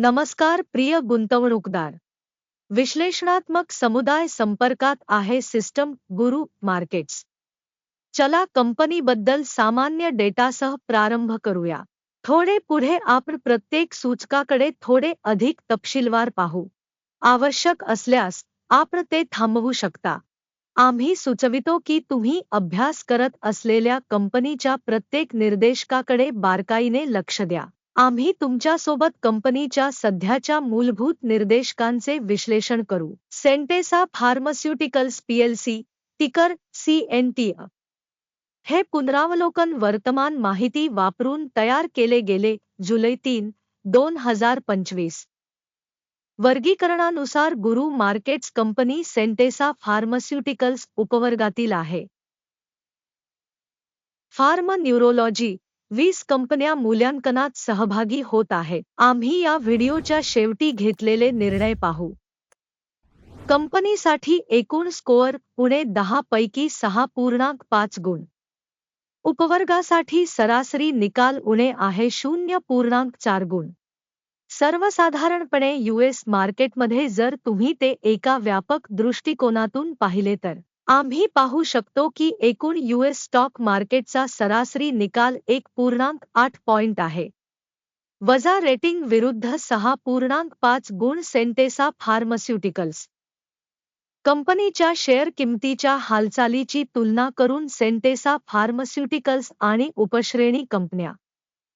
नमस्कार प्रिय गुंतवणूकदार. विश्लेषणात्मक समुदाय संपर्कात आहे सिस्टम गुरु मार्केट्स. चला कंपनीबद्दल सामान्य डेटासह प्रारंभ करूया. थोडे पुढे आपण प्रत्येक सूचकाकडे थोडे अधिक तपशीलवार पाहू. आवश्यक असल्यास आपण ते थांबवू शकता. आम्ही सुचवितो की तुम्ही अभ्यास करत असलेल्या कंपनीच्या प्रत्येक निर्देशकाकडे बारकाईने लक्ष द्या. आम्ही तुमच्यासोबत कंपनीच्या सध्याच्या मूलभूत निर्देशकांचे विश्लेषण करू. Centessa pharmaceuticals PLC ticker CNT हे पुनरावलोकन वर्तमान माहिती वापरून तयार केले गेले जुलै तीन दोन हजार पंचवीस. वर्गीकरणानुसार गुरु मार्केट्स कंपनी सेंटेसा फार्मास्युटिकल्स उपवर्गातील आहे. फार्म न्यूरोलॉजी वीस कंपन्या मूल्यांकनात सहभागी होत आहेत आम्ही या व्हिडिओच्या शेवटी घेतलेले निर्णय पाहू. कंपनीसाठी एकूण स्कोअर पुणे दहा पैकी सहा पूर्णांक पाच गुण. उपवर्गासाठी सरासरी निकाल उणे आहे शून्य पूर्णांक चार गुण. सर्वसाधारणपणे यूएस मार्केटमध्ये जर तुम्ही ते एका व्यापक दृष्टिकोनातून पाहिले तर आम्ही पाहू शकतो की एकूण यूएस स्टॉक मार्केटचा सरासरी निकाल एक पूर्णांक आठ पॉइंट आहे. वजा रेटिंग विरुद्ध सहा पूर्णांक पाच गुण सेंटेसा फार्मास्युटिकल्स कंपनीच्या शेअर किमतीच्या हालचालीची तुलना करून सेंटेसा फार्मास्युटिकल्स आणि उपश्रेणी कंपन्या.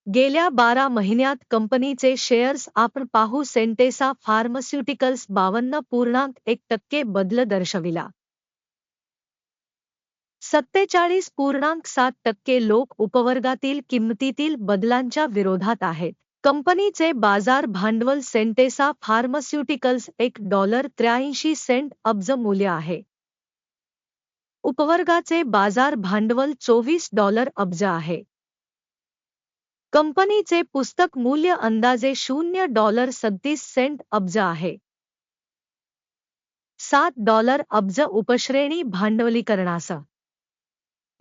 गेल्या बारा महिन्यात कंपनीचे शेअर्स आपण पाहू सेंटेसा फार्मास्युटिकल्स बावन्न पूर्णांक एक टक्के बदल दर्शविला. सत्तेचाळीस पूर्णांक सात टक्के लोक उपवर्गातील किंमतीतील बदलांच्या विरोधात आहेत. कंपनीचे बाजार भांडवल सेंटेसा फार्मास्युटिकल्स एक डॉलर त्र्याऐंशी सेंट अब्ज मूल्य आहे. उपवर्गाचे बाजार भांडवल चोवीस डॉलर अब्ज आहे. कंपनीचे पुस्तक मूल्य अंदाजे शून्य डॉलर सत्तीस सेंट अब्ज आहे. सात डॉलर अब्ज उपश्रेणी भांडवलीकरणासह.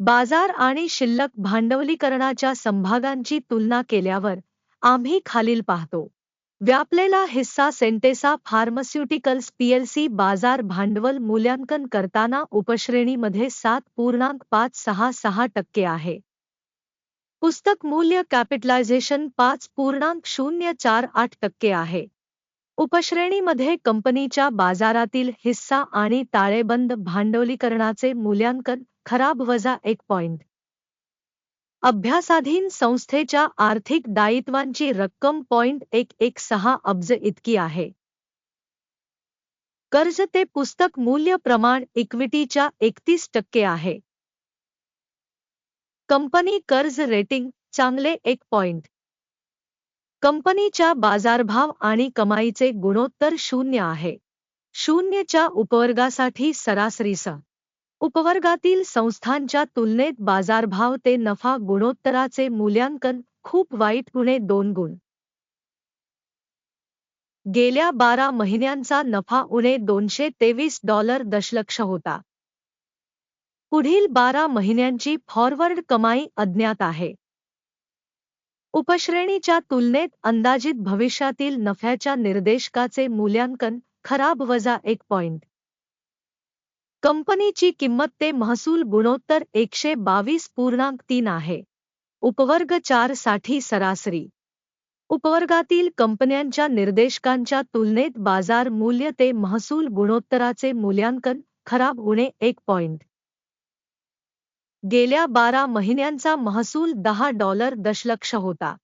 बाजार आणि शिल्लक भांडवलीकरणाच्या संभागांची तुलना केल्यावर आम्ही खालील पाहतो. व्यापलेला हिस्सा सेंटेसा फार्मास्युटिकल्स पीएलसी बाजार भांडवल मूल्यांकन करताना उपश्रेणीमध्ये सात पूर्णांक पाच सहा सहा टक्के आहे. पुस्तक मूल्य कॅपिटलायझेशन पाच पूर्णांक शून्य चार आठ टक्के आहे. उपश्रेणीमध्ये कंपनीच्या बाजारातील हिस्सा आणि ताळेबंद भांडवलीकरणाचे मूल्यांकन खराब वजा एक पॉइंट अभ्यासाधीन संस्थेच्या आर्थिक दायित्वांची रक्कम पॉइंट एक एक सहा अब्ज इतकी आहे. कर्ज ते पुस्तक मूल्य प्रमाण इक्विटीच्या एकतीस टक्के आहे. कंपनी कर्ज रेटिंग चांगले एक पॉइंट कंपनीच्या बाजारभाव आणि कमाईचे गुणोत्तर शून्य आहे. शून्यच्या उपवर्गासाठी सरासरीसह. उपवर्गातील संस्थांच्या तुलनेत बाजारभाव ते नफा गुणोत्तराचे मूल्यांकन खूप वाईट गुणे दोन गुण. गेल्या बारा महिन्यांचा नफा उणे दोनशे तेवीस डॉलर दशलक्ष होता. पुढील बारा महिन्यांची फॉरवर्ड कमाई अज्ञात आहे. उपश्रेणीच्या तुलनेत अंदाजित भविष्यातील नफ्याच्या निर्देशकाचे मूल्यांकन खराब वजा एक पॉइंट. कंपनीची किंमत ते महसूल गुणोत्तर एकशे बावीस पूर्णांक तीन आहे. उपवर्ग चारसाठी सरासरी. उपवर्गातील कंपन्यांच्या निर्देशकांच्या तुलनेत बाजार मूल्य ते महसूल गुणोत्तराचे मूल्यांकन खराब होणे एक पॉइंट. गेल्या बारा महिन्यांचा महसूल दहा डॉलर दशलक्ष होता.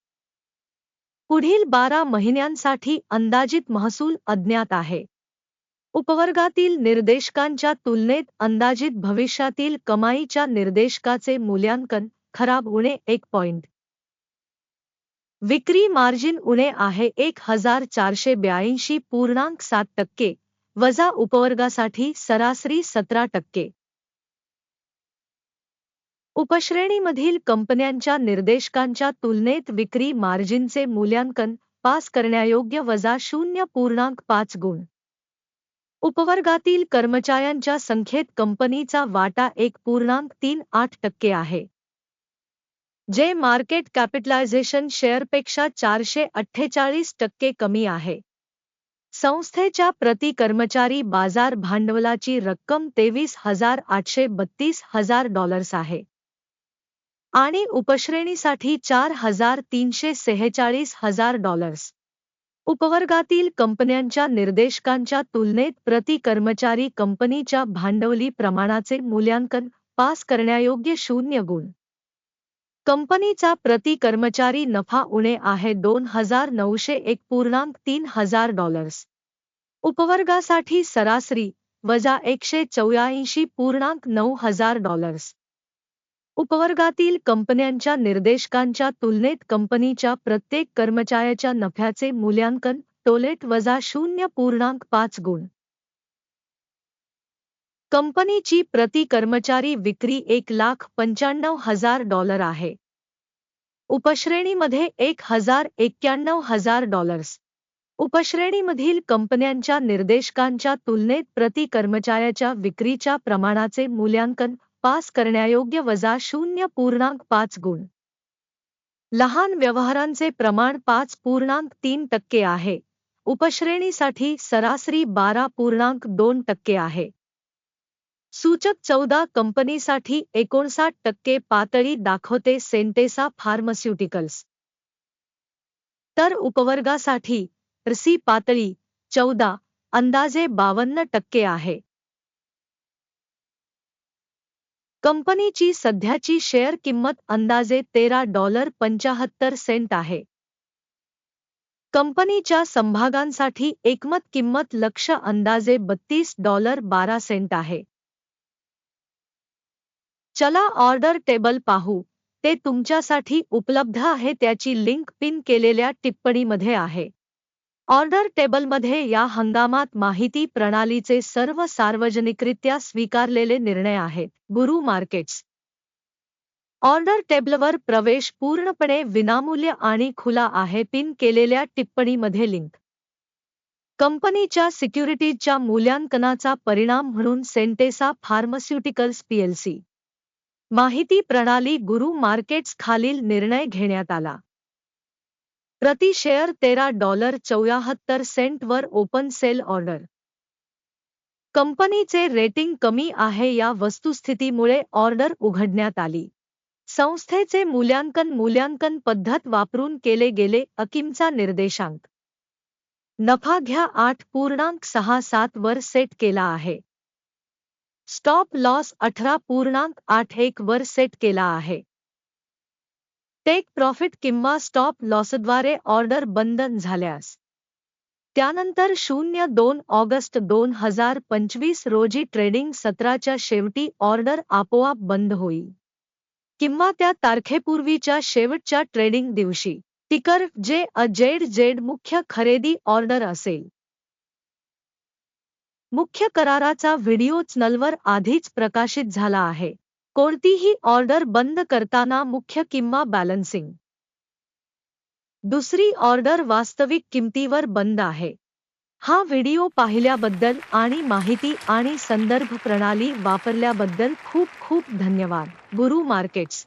पुढील बारा महिन्यांसाठी अंदाजित महसूल अज्ञात आहे. उपवर्गातील निर्देशकांच्या तुलनेत अंदाजित भविष्यातील कमाईच्या निर्देशकाचे मूल्यांकन खराब उणे एक पॉइंट. विक्री मार्जिन उणे आहे एक हजार चारशे ब्याऐंशी पूर्णांक सात टक्के वजा उपवर्गासाठी सरासरी सतरा टक्के. उपश्रेणीमधील कंपन्यांच्या निर्देशकांच्या तुलनेत विक्री मार्जिनचे मूल्यांकन पास करण्यायोग्य वजा शून्य पूर्णांक पाच गुण. उपवर्गातील कर्मचाऱ्यांच्या संख्येत कंपनीचा वाटा एक पूर्णांक तीन आठ टक्के आहे. जे मार्केट कॅपिटलायझेशन शेअरपेक्षा चारशे अठ्ठेचाळीस टक्के कमी आहे. संस्थेच्या प्रति कर्मचारी बाजार भांडवलाची रक्कम तेवीस हजार आठशे बत्तीस हजार डॉलर्स आहे. आणि उपश्रेणीसाठी चार हजार तीनशे सेहेचाळीस हजार डॉलर्स. उपवर्गातील कंपन्यांच्या निर्देशकांच्या तुलनेत प्रति कर्मचारी कंपनीच्या भांडवली प्रमाणाचे मूल्यांकन पास करण्यायोग्य शून्य गुण. कंपनीचा प्रति कर्मचारी नफा उणे आहे दोन हजार नऊशे एक पूर्णांक तीन हजार डॉलर्स. उपवर्गासाठी सरासरी वजा एकशे चौऱ्याऐंशी पूर्णांक नऊ हजार डॉलर्स. उपवर्गातील कंपन्यांच्या निर्देशकांच्या तुलनेत कंपनीच्या प्रत्येक कर्मचाऱ्याच्या नफ्याचे मूल्यांकन टोलेट वजा शून्य पूर्णांक पाच गुण. कंपनीची प्रति कर्मचारी विक्री एक लाख पंच्याण्णव हजार डॉलर आहे. उपश्रेणीमध्ये एक हजार एक्क्याण्णव हजार डॉलर्स. उपश्रेणीमधील कंपन्यांच्या निर्देशकांच्या तुलनेत प्रति कर्मचाऱ्याच्या विक्रीच्या प्रमाणाचे मूल्यांकन पास करण्यायोग्य वजा शून्य पूर्णांक पाच गुण. लहान व्यवहारांचे प्रमाण पाच पूर्णांक तीन टक्के आहे. उपश्रेणीसाठी सरासरी बारा पूर्णांक दोन टक्के आहे. सूचक चौदा कंपनीसाठी एकोणसाठ टक्के पातळी दाखवते सेंटेसा फार्मास्युटिकल्स. तर उपवर्गासाठी रसी पातळी चौदा, अंदाजे बावन्न टक्के आहे. कंपनीची सध्याची शेअर किंमत अंदाजे तेरा डॉलर पंचाहत्तर सेंट आहे. कंपनीच्या समभागांसाठी एकमत किंमत लक्ष अंदाजे बत्तीस डॉलर बारा सेंट आहे. चला ऑर्डर टेबल पाहू. ते तुमच्यासाठी उपलब्ध आहे त्याची लिंक पिन केलेल्या टिप्पणीमध्ये आहे. ऑर्डर टेबलमध्ये या हंगामात माहिती प्रणालीचे सर्व सार्वजनिकरित्या स्वीकारलेले निर्णय आहेत. गुरु मार्केट्स. ऑर्डर टेबलवर प्रवेश पूर्णपणे विनामूल्य आणि खुला आहे. पिन केलेल्या टिप्पणीमध्ये लिंक. कंपनीच्या सिक्युरिटीजच्या मूल्यांकनाचा परिणाम म्हणून सेंटेसा फार्मास्युटिकल्स पीएलसी माहिती प्रणाली गुरु मार्केट्स खालील निर्णय घेण्यात आला. प्रति शेअर तेरा डॉलर चौऱ्याहत्तर सेंटवर ओपन सेल ऑर्डर. कंपनीचे रेटिंग कमी आहे या वस्तुस्थितीमुळे ऑर्डर उघडण्यात आली. संस्थेचे मूल्यांकन मूल्यांकन पद्धत वापरून केले गेले अकिमचा निर्देशांक. नफा घ्या आठ पूर्णांक सहा सात वर सेट केला आहे. स्टॉप लॉस अठरा पूर्णांक आठ एक वर सेट केला आहे. टेक प्रॉफिट किंवा स्टॉप लॉसद्वारे ऑर्डर बंद झाल्यास. त्यानंतर शून्य दोन ऑगस्ट दोन हजार पंचवीस रोजी ट्रेडिंग सत्राच्या शेवटी ऑर्डर आपोआप बंद होईल. किंवा त्या तारखेपूर्वीच्या शेवटच्या ट्रेडिंग दिवशी टिकर जे अ जेड जेड मुख्य खरेदी ऑर्डर असेल. मुख्य कराराचा व्हिडिओ चॅनलवर आधीच प्रकाशित झाला आहे. कोणतीही ऑर्डर बंद करताना मुख्य किंवा बॅलन्सिंग दुसरी ऑर्डर वास्तविक किमतीवर बंद आहे। हा व्हिडिओ पाहिल्याबद्दल आणि माहिती आणि संदर्भ प्रणाली वापरल्याबद्दल खूप खूप धन्यवाद. गुरु मार्केट्स.